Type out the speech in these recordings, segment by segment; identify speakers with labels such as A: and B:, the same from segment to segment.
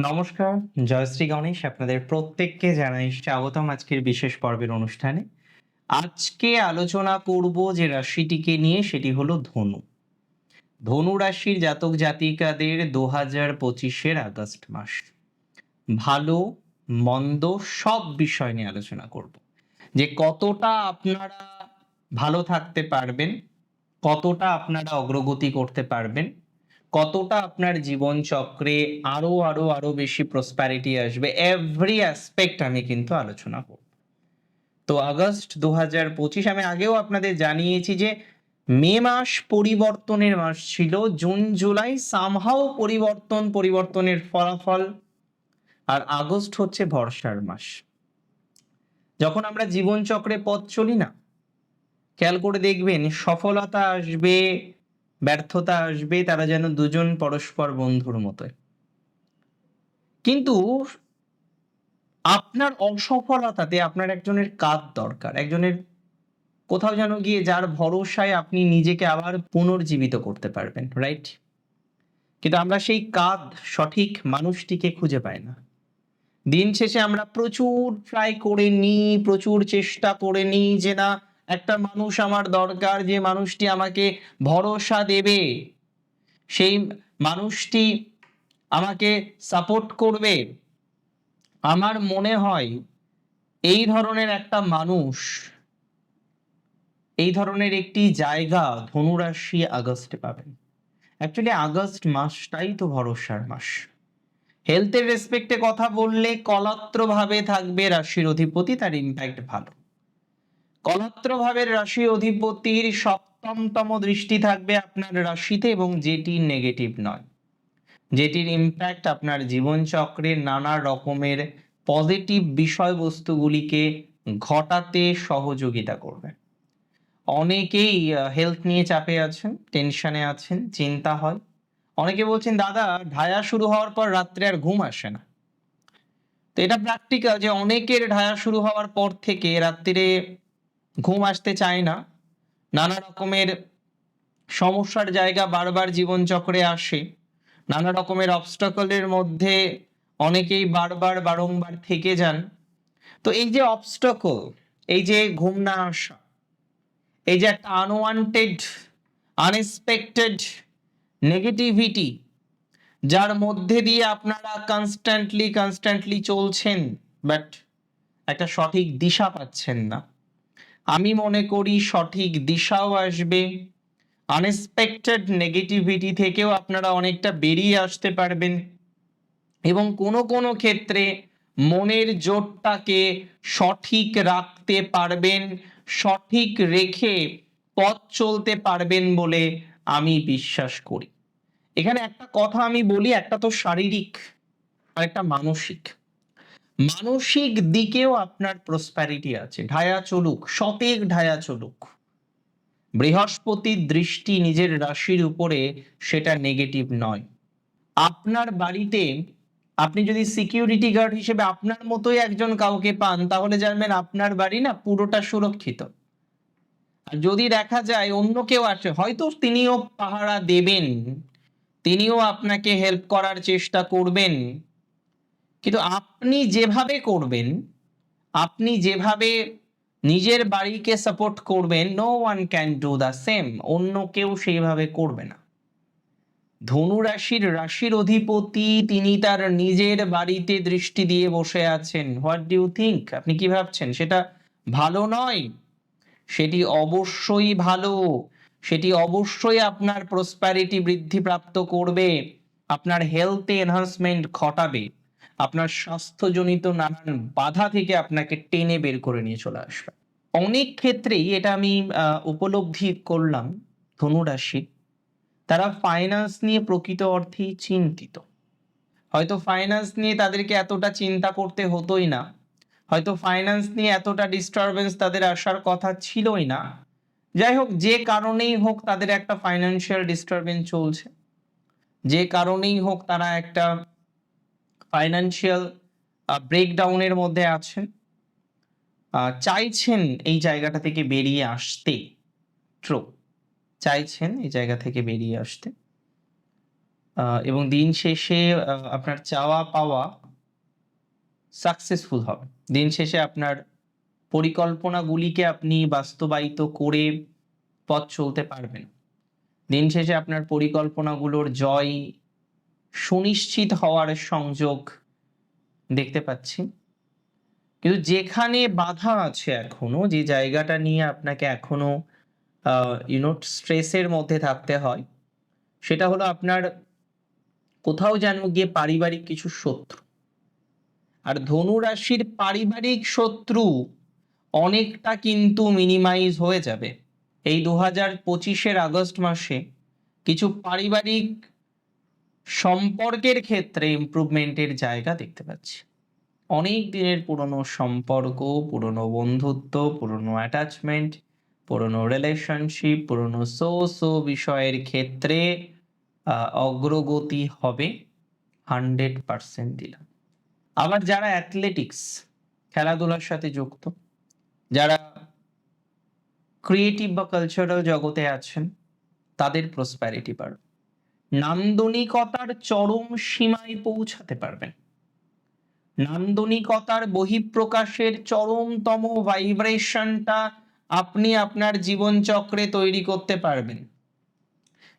A: নমস্কার, জয়শ্রী গণেশ আপনাদের প্রত্যেককে জানাই স্বাগতম আজকের বিশেষ পর্বের অনুষ্ঠানে। আজকে আলোচনা করব যে রাশিটিকে নিয়ে, সেটি হলো ধনু। ধনু রাশির জাতক জাতিকাদের দু হাজার পঁচিশের আগস্ট মাস। ভালো, মন্দ সব বিষয় নিয়ে আলোচনা করব। যে কতটা আপনারা ভালো থাকতে পারবেন, কতটা আপনারা অগ্রগতি করতে পারবেন কতটা আপনার জীবন চক্রে আরও আরও আরও বেশি প্রসপ্যারিটি আসবে? এভরি অ্যাসপেক্ট আমি কিন্তু আলোচনা করব। তো আগস্ট দু হাজার পঁচিশ আমি আগেও আপনাদের জানিয়েছি যে মে মাস পরিবর্তনের মাস ছিল। জুন, জুলাই সামহাও পরিবর্তন, পরিবর্তনের ফলাফল। আর আগস্ট হচ্ছে ভরসার মাস। যখন আমরা জীবন চক্রে পথ চলি না, খেয়াল করে দেখবেন সফলতা আসবে ব্যর্থতা আসবে, তারা যেন দুজন পরস্পর বন্ধুর মতোই। কিন্তু আপনার অসফলতাতে আপনার একজনের কাঁধ দরকার, একজনের কোথাও যেন গিয়ে যার ভরসায় আপনি নিজেকে আবার পুনর্জীবিত করতে পারবেন রাইট কিন্তু আমরা সেই কাঁধ সঠিক মানুষটিকে খুঁজে পাই না। দিন শেষে আমরা প্রচুর ট্রাই করে নিই, প্রচুর চেষ্টা করে নিই যে না একটা মানুষ আমার দরকার, যে মানুষটি আমাকে ভরসা দেবে, সেই মানুষটি আমাকে সাপোর্ট করবে। আমার মনে হয় এই ধরনের একটা মানুষ, এই ধরনের একটি জায়গা ধনুরাশি আগস্টে পাবেন। অ্যাকচুয়ালি আগস্ট মাসটাই তো ভরসার মাস। হেলথের রেসপেক্টে কথা বললে কলাত্রভাবে থাকবে, রাশির অধিপতি, তার ইম্প্যাক্ট ভালো। কলত্র ভাবের রাশি অধিপতির সপ্তমতম দৃষ্টি থাকবে আপনার রাশিতে এবং যেটি নেগেটিভ নয়। যেটির ইম্প্যাক্ট আপনার জীবন চক্রে নানা রকমের পজিটিভ বিষয়বস্তুগুলিকে ঘটাতে সহযোগিতা করবে। অনেকেই হেলথ নিয়ে চাপে আছেন টেনশনে আছেন, চিন্তা হয়। অনেকে বলছেন, দাদা, ঢায়া শুরু হওয়ার পর রাত্রে আর ঘুম আসে না। তো এটা প্র্যাকটিক্যাল যে অনেকের ঢায়া শুরু হওয়ার পর থেকে রাত্রিরে ঘুম আসতে চায় না। নানা রকমের সমস্যার জায়গা বারবার জীবনচক্রে আসে। নানা রকমের অবস্টাকলের মধ্যে অনেকেই বারবার বারংবার থেকে যান। তো এই যে অবস্টাকল এই যে ঘুম না আসা, এই যে একটা আনওয়ান্টেড আনএক্সপেক্টেড নেগেটিভিটি যার মধ্যে দিয়ে আপনারা কনস্ট্যান্টলি কনস্ট্যান্টলি চলছেন বাট একটা সঠিক দিশা পাচ্ছেন না। আমি মনে করি সঠিক দিশাও আসবে। আনএক্সপেক্টেড নেগেটিভিটি থেকেও আপনারা অনেকটা বেরিয়ে আসতে পারবেন। এবং কোনো কোনো ক্ষেত্রে মনের জোরটাকে সঠিক রাখতে পারবেন, সঠিক রেখে পথ চলতে পারবেন বলে আমি বিশ্বাস করি। এখানে একটা কথা আমি বলি, একটা তো শারীরিক আর একটা মানসিক। মানসিক দিকেও আপনার প্রসপ্যারিটি আছে। ঢায়া চলুক শতেক ঢায়া চলুক। বৃহস্পতির দৃষ্টি নিজের রাশির উপরে সেটা নেগেটিভ নয়। আপনার বাড়িতে আপনি যদি সিকিউরিটি গার্ড হিসেবে আপনার মতোই একজন কাউকে পান, তাহলে জানবেন আপনার বাড়ি না পুরোটা সুরক্ষিত। আর যদি দেখা যায় অন্য কেউ আসে, হয়তো তিনিও পাহারা দেবেন, তিনিও আপনাকে হেল্প করার চেষ্টা করবেন। কিন্তু আপনি যেভাবে করবেন, আপনি যেভাবে নিজের বাড়িকে সাপোর্ট করবেন no one can do the same অন্য কেউ সেইভাবে করবে না। ধনু রাশির রাশির অধিপতি, তিনি তার নিজের বাড়িতে দৃষ্টি দিয়ে বসে আছেন। হোয়াট ডু থিঙ্ক আপনি কি ভাবছেন? সেটা ভালো নয়। সেটি অবশ্যই ভালো। সেটি অবশ্যই আপনার প্রসপ্যারিটি বৃদ্ধিপ্রাপ্ত করবে। আপনার হেলথে এনহান্সমেন্ট ঘটাবে। আপনার স্বাস্থ্যজনিত নানান বাধা থেকে আপনাকে টেনে বের করে নিয়ে চলে আসবে। অনেক ক্ষেত্রেই এটা আমি উপলব্ধি করলাম ধনুরাশি তারা ফাইন্যান্স নিয়ে প্রকৃত অর্থেই চিন্তিত। হয়তো ফাইন্যান্স নিয়ে তাদেরকে এতটা চিন্তা করতে হতোই না, হয়তো ফাইন্যান্স নিয়ে এতটা ডিস্টারবেন্স তাদের আসার কথা ছিলই না। যাই হোক, যে কারণেই হোক তাদের একটা ফাইন্যান্সিয়াল ডিস্টারবেন্স চলছে, যে কারণেই হোক তারা একটা ফাইন্যান্সিয়াল ব্রেকডাউনের মধ্যে আছেন চাইছেন এই জায়গাটা থেকে বেরিয়ে আসতে। ট্রু চাইছেন এই জায়গা থেকে বেরিয়ে আসতে। এবং দিন শেষে আপনার চাওয়া পাওয়া সাকসেসফুল হবে। দিন শেষে আপনার পরিকল্পনাগুলিকে আপনি বাস্তবায়িত করে পথ চলতে পারবেন। দিন শেষে আপনার পরিকল্পনাগুলোর জয় সুনিশ্চিত হওয়ার সংযোগ দেখতে পাচ্ছি। কিন্তু যেখানে বাধা আছে এখনও, যে জায়গাটা নিয়ে আপনাকে এখনও ইউনো স্ট্রেসের মধ্যে থাকতে হয়, সেটা হলো আপনার কোথাও যেন গিয়ে পারিবারিক কিছু শত্রু। আর ধনু রাশির পারিবারিক শত্রু অনেকটা কিন্তু মিনিমাইজ হয়ে যাবে। এই দু হাজার পঁচিশের আগস্ট মাসে কিছু পারিবারিক সম্পর্কের ক্ষেত্রে ইমপ্রুভমেন্টের জায়গা দেখতে পাচ্ছি। অনেক দিনের পুরনো সম্পর্ক, পুরনো বন্ধুত্ব, পুরনো অ্যাটাচমেন্ট পুরনো রিলেশনশিপ পুরনো সো সো বিষয়ের ক্ষেত্রে অগ্রগতি হবে হান্ড্রেড পার্সেন্ট দিলাম। আবার যারা অ্যাথলেটিক্স খেলাধুলার সাথে যুক্ত, যারা ক্রিয়েটিভ বা কালচারাল জগতে আছেন, তাদের প্রসপ্যারিটি বাড়বে। নান্দনিকতার চরম সীমায় পৌঁছাতে পারবেন। নান্দনিকতার বহিঃপ্রকাশের চরমতম ভাইব্রেশনটা আপনি আপনার জীবনচক্রে তৈরি করতে পারবেন।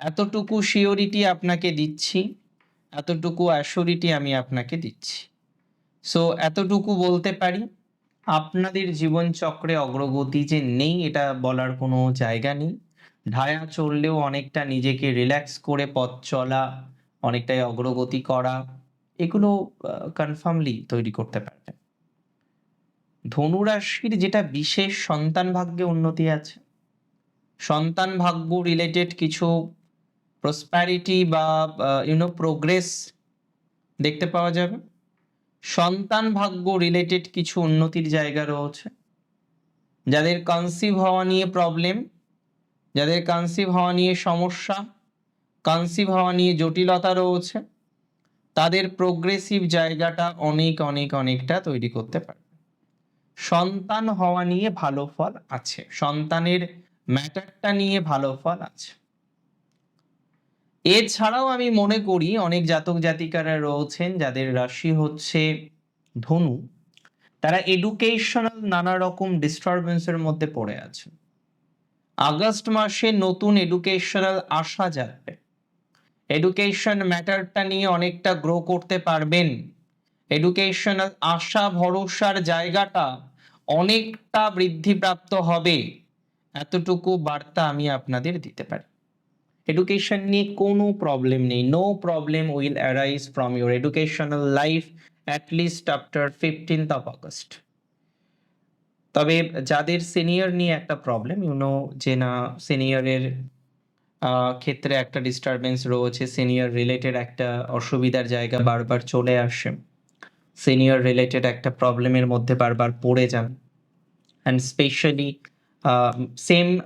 A: এতটুকু শিওরিটি আপনাকে দিচ্ছি, এতটুকু অ্যাসিওরিটি আমি আপনাকে দিচ্ছি। সো এতটুকু বলতে পারি, আপনাদের জীবনচক্রে অগ্রগতি যে নেই, এটা বলার কোনো জায়গা নেই। ঢায়া চললেও অনেকটা নিজেকে রিল্যাক্স করে পথ চলা, অনেকটাই অগ্রগতি করা, এগুলো কনফার্মলি তৈরি করতে পারবেন ধনুরাশির যেটা বিশেষ সন্তান ভাগ্যে উন্নতি আছে, সন্তান ভাগ্য রিলেটেড কিছু প্রসপ্যারিটি বা ইউনো প্রোগ্রেস দেখতে পাওয়া যাবে। সন্তান ভাগ্য রিলেটেড কিছু উন্নতির জায়গা রয়েছে, যাদের কনসিভ হওয়া নিয়ে প্রবলেম যাদের কনসিভ হওয়া নিয়ে সমস্যা কনসিভ হওয়া নিয়ে জটিলতা রয়েছে, তাদের প্রোগ্রেসিভ জায়গাটা অনেক অনেক, অনেকটা তৈরি করতে পারে সন্তান হওয়া নিয়ে ভালো ফল আছে, সন্তানের ম্যাটারটা নিয়ে ভালো ফল আছে। এছাড়াও আমি মনে করি অনেক জাতক জাতিকারা রয়েছেন যাদের রাশি হচ্ছে ধনু, তারা এডুকেশনাল নানা রকম ডিস্টারবেন্সের মধ্যে পড়ে আছে আগস্ট মাসে নতুন এডুকেশনাল আশা যাবে এডুকেশন ম্যাটারটা নিয়ে অনেকটা গ্রো করতে পারবেন। এডুকেশনাল আশা, ভরসার জায়গাটা অনেকটা বৃদ্ধিপ্রাপ্ত হবে। এতটুকু বার্তা আমি আপনাদের দিতে পারি। এডুকেশন নিয়ে কোনো প্রবলেম নেই। No problem will arise from your educational life at least after fifteenth of August তবে যাদের সিনিয়র নিয়ে একটা প্রবলেম ইউনো যে না সিনিয়রের ক্ষেত্রে একটা ডিস্টারবেন্স রয়েছে সিনিয়র রিলেটেড একটা অসুবিধার জায়গা বারবার চলে আসে সিনিয়র রিলেটেড একটা প্রবলেমের মধ্যে বারবার পড়ে যান। অ্যান্ড স্পেশালি সেম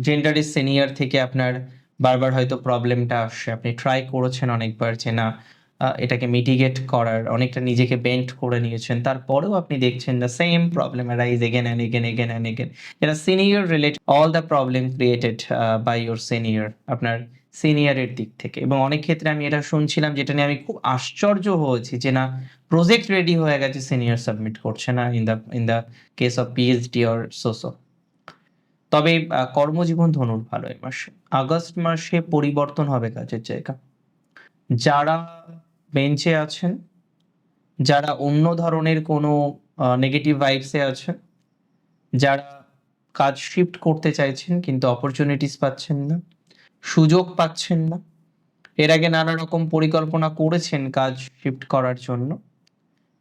A: জেন্ডারের সিনিয়র থেকে আপনার বারবার হয়তো প্রবলেমটা আসছে আপনি ট্রাই করেছেন অনেকবার যে না এটাকে মিটিগেট করার, অনেকটা নিজেকে বেন্ট করে নিয়েছেন। তারপরেও আপনি দেখছেন না same problem rise again and again again and again এটা senior related all the problem created by your senior আপনার সিনিয়রের দিক থেকে। এবং অনেক ক্ষেত্রে আমি এটা শুনছিলাম, যেটা নিয়ে আমি খুব আশ্চর্য হয়েছি যে না প্রজেক্ট রেডি হয়ে গেছে সিনিয়র সাবমিট করছে না in the in the case of PhD or সোসো তবে কর্মজীবন ধনুর ভালো এই মাসে, আগস্ট মাসে পরিবর্তন হবে কাজের জায়গা। যারা বেঞ্চে আছেন, যারা অন্য ধরনের কোনো নেগেটিভ ভাইবসে আছেন, যারা কাজ শিফট করতে চাইছেন কিন্তু অপরচুনিটিস পাচ্ছেন না, সুযোগ পাচ্ছেন না, এর আগে নানা রকম পরিকল্পনা করেছেন কাজ শিফট করার জন্য,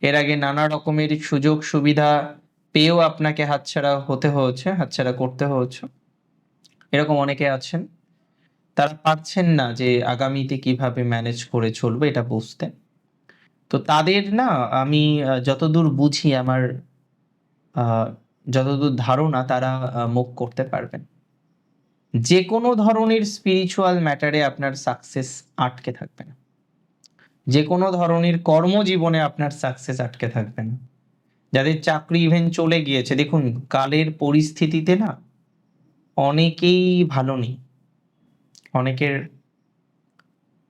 A: এর আগে নানা রকমের সুযোগ সুবিধা পেয়েও আপনাকে হাতছাড়া হতে হয়েছে, হাতছাড়া করতে হয়েছে, এরকম অনেকে আছেন। তারা পারছেন না যে আগামীতে কীভাবে ম্যানেজ করে চলবে, এটা বুঝতে। তো তাদের না, আমি যতদূর বুঝি আমার যতদূর ধারণা তারা মুখ করতে পারবেন। যে কোনো ধরনের স্পিরিচুয়াল ম্যাটারে আপনার সাকসেস আটকে থাকবে না। যে কোনো ধরনের কর্মজীবনে আপনার সাকসেস আটকে থাকবে না। যাদের চাকরি ইভেন চলে গিয়েছে, দেখুন, কালের পরিস্থিতিতে না, অনেকেই ভালো নেই। অনেকের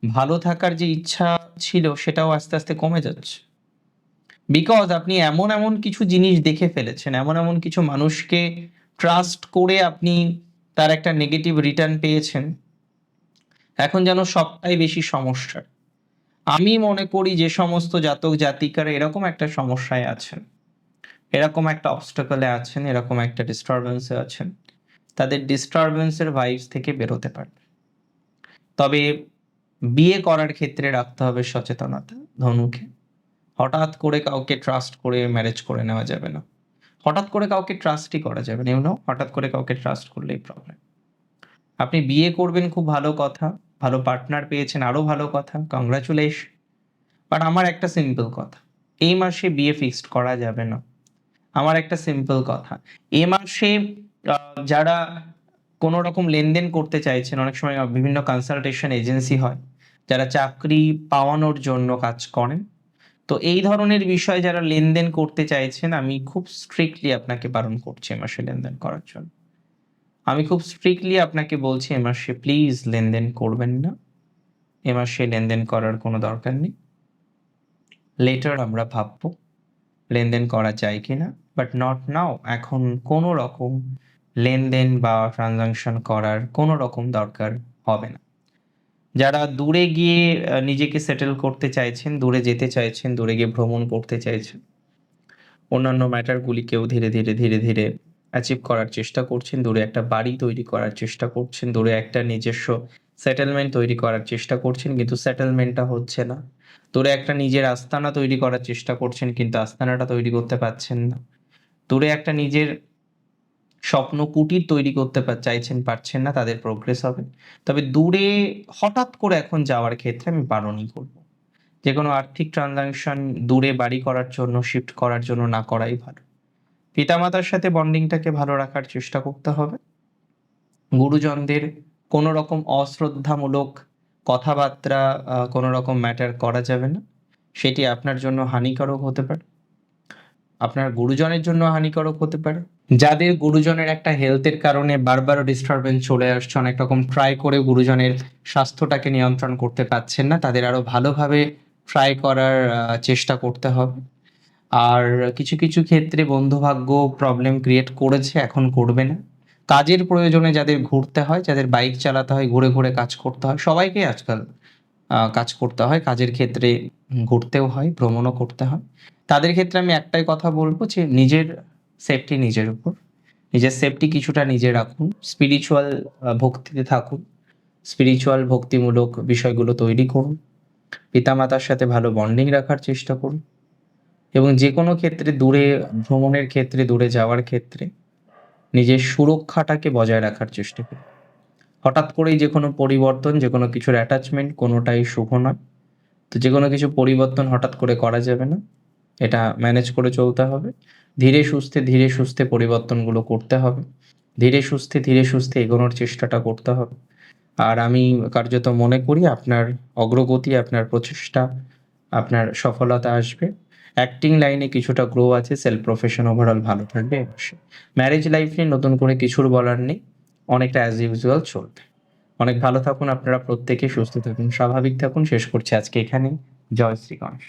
A: ভালো থাকার যে ইচ্ছা ছিল, সেটাও আস্তে আস্তে কমে যাচ্ছে। বিকজ আপনি এমন এমন কিছু জিনিস দেখে ফেলেছেন, এমন এমন কিছু মানুষকে ট্রাস্ট করে আপনি তার একটা নেগেটিভ রিটার্ন পেয়েছেন, এখন যেন সবটাই বেশি সমস্যার আমি মনে করি যে সমস্ত জাতক জাতিকারা এরকম একটা সমস্যায় আছেন, এরকম একটা অবস্টাকলে আছেন, এরকম একটা ডিস্টারবেন্সে আছেন, তাদের ডিস্টারবেন্সের ভাইবস থেকে বেরোতে পারবে তবে বিয়ে করার ক্ষেত্রে রাখতে হবে সচেতনতা, ধনুকে। হঠাৎ করে কাউকে ট্রাস্ট করে ম্যারেজ করে নেওয়া যাবে না। হঠাৎ করে কাউকে ট্রাস্টই করা যাবে না ইউনো হঠাৎ করে কাউকে ট্রাস্ট করলেই প্রবলেম আপনি বিয়ে করবেন খুব ভালো কথা, ভালো পার্টনার পেয়েছেন আরও ভালো কথা কংগ্রাচুলেশন বাট আমার একটা সিম্পল কথা এই মাসে বিয়ে ফিক্সড করা যাবে না। আমার একটা সিম্পল কথা, এ মাসে যারা কোনো রকম লেনদেন করতে চাইছেন, অনেক সময় বিভিন্ন কনসালটেশন এজেন্সি হয়, যারা চাকরি পাওয়ানোর জন্য কাজ করেন। তো এই ধরনের বিষয়ে যারা লেনদেন করতে চাইছেন, আমি খুব স্ট্রিক্টলি আপনাকে বারণ করছি এ মাসে লেনদেন করার জন্য। আমি খুব স্ট্রিক্টলি আপনাকে বলছি এ মাসে প্লিজ লেনদেন করবেন না। এ মাসে লেনদেন করার কোনো দরকার নেই। লেটার আমরা ভাববো, লেনদেন করা যায় কিনা বাট নট নাও এখন কোনো রকম লেনদেন বা ট্রানজাকশন করার কোনো রকম দরকার হবে না। যারা দূরে গিয়ে নিজেকে সেটেল করতে চাইছেন, দূরে যেতে চাইছেন, দূরে গিয়ে ভ্রমণ করতে চাইছেন, অন্যান্য ম্যাটারগুলিকেও ধীরে ধীরে ধীরে ধীরে অ্যাচিভ করার চেষ্টা করছেন, দূরে একটা বাড়ি তৈরি করার চেষ্টা করছেন, দূরে একটা নিজস্ব সেটেলমেন্ট তৈরি করার চেষ্টা করছেন, কিন্তু সেটেলমেন্টটা হচ্ছে না। দূরে একটা নিজের আস্তানা তৈরি করার চেষ্টা করছেন, কিন্তু আস্তানাটা তৈরি করতে পারছেন না। দূরে একটা নিজের স্বপ্ন কুটির তৈরি করতে চাইছেন, পারছেন না, তাদের প্রোগ্রেস হবে। তবে দূরে হঠাৎ করে এখন যাওয়ার ক্ষেত্রে আমি বারণই করব। যে কোনো আর্থিক ট্রানজাকশন দূরে বাড়ি করার জন্য শিফট করার জন্য না করাই ভালো। পিতামাতার সাথে বন্ডিংটাকে ভালো রাখার চেষ্টা করতে হবে। গুরুজনদের কোনো রকম অশ্রদ্ধামূলক কথাবার্তা কোনো রকম ম্যাটার করা যাবে না। সেটি আপনার জন্য হানিকারক হতে পারে। আপনার গুরুজনের জন্য হানিকারক হতে পারে। যাদের গুরুজনের একটা হেলথের কারণে বারবার ডিস্টারবেন্স চলে আসছে, অনেক রকম ট্রাই করে গুরুজনের স্বাস্থ্যটাকে নিয়ন্ত্রণ করতে পারছেন না, তাদের আরও ভালোভাবে ট্রাই করার চেষ্টা করতে হবে। আর কিছু কিছু ক্ষেত্রে বন্ধুভাগ্য প্রবলেম ক্রিয়েট করেছে, এখন করবে না। কাজের প্রয়োজনে যাদের ঘুরতে হয়, যাদের বাইক চালাতে হয়, ঘুরে ঘুরে কাজ করতে হয় সবাইকে আজকাল কাজ করতে হয়, কাজের ক্ষেত্রে ঘুরতেও হয়, ভ্রমণও করতে হয়। তাদের ক্ষেত্রে আমি একটাই কথা বলব যে নিজের সেফটি নিজের উপর। নিজের সেফটি কিছুটা নিজে রাখুন। স্পিরিচুয়াল ভক্তিতে থাকুন। স্পিরিচুয়াল ভক্তিমূলক বিষয়গুলো তৈরি করুন। পিতামাতার সাথে ভালো বন্ডিং রাখার চেষ্টা করুন। এবং যে কোনো ক্ষেত্রে দূরে, ভ্রমণের ক্ষেত্রে, দূরে যাওয়ার ক্ষেত্রে নিজের সুরক্ষাটাকে বজায় রাখার চেষ্টা করুন। হঠাৎ করেই যে কোনো পরিবর্তন, যে কোনো কিছুর অ্যাটাচমেন্ট কোনোটাই শুভ নয়। তো যে কোনো কিছু পরিবর্তন হঠাৎ করে করা যাবে না। এটা ম্যানেজ করে চলতে হবে। ধীরে সুস্থে ধীরে সুস্থে পরিবর্তনগুলো করতে হবে। ধীরে সুস্থে ধীরে সুস্থে এগোনোর চেষ্টাটা করতে হবে। আর আমি কার্যত মনে করি আপনার অগ্রগতি, আপনার প্রচেষ্টা, আপনার সফলতা আসবে। অ্যাক্টিং লাইনে কিছুটা গ্রো আছে সেলফ প্রফেশন ওভারঅল ভালো থাকবে ম্যারেজ লাইফ নিয়ে নতুন করে কিছুর বলার নেই। অনেকটা অ্যাজ ইউজুয়াল চলবে। অনেক ভালো থাকুন আপনারা, প্রত্যেকে সুস্থ থাকুন, স্বাভাবিক থাকুন। শেষ করছি আজকে এখানে জয় শ্রী গণেশ।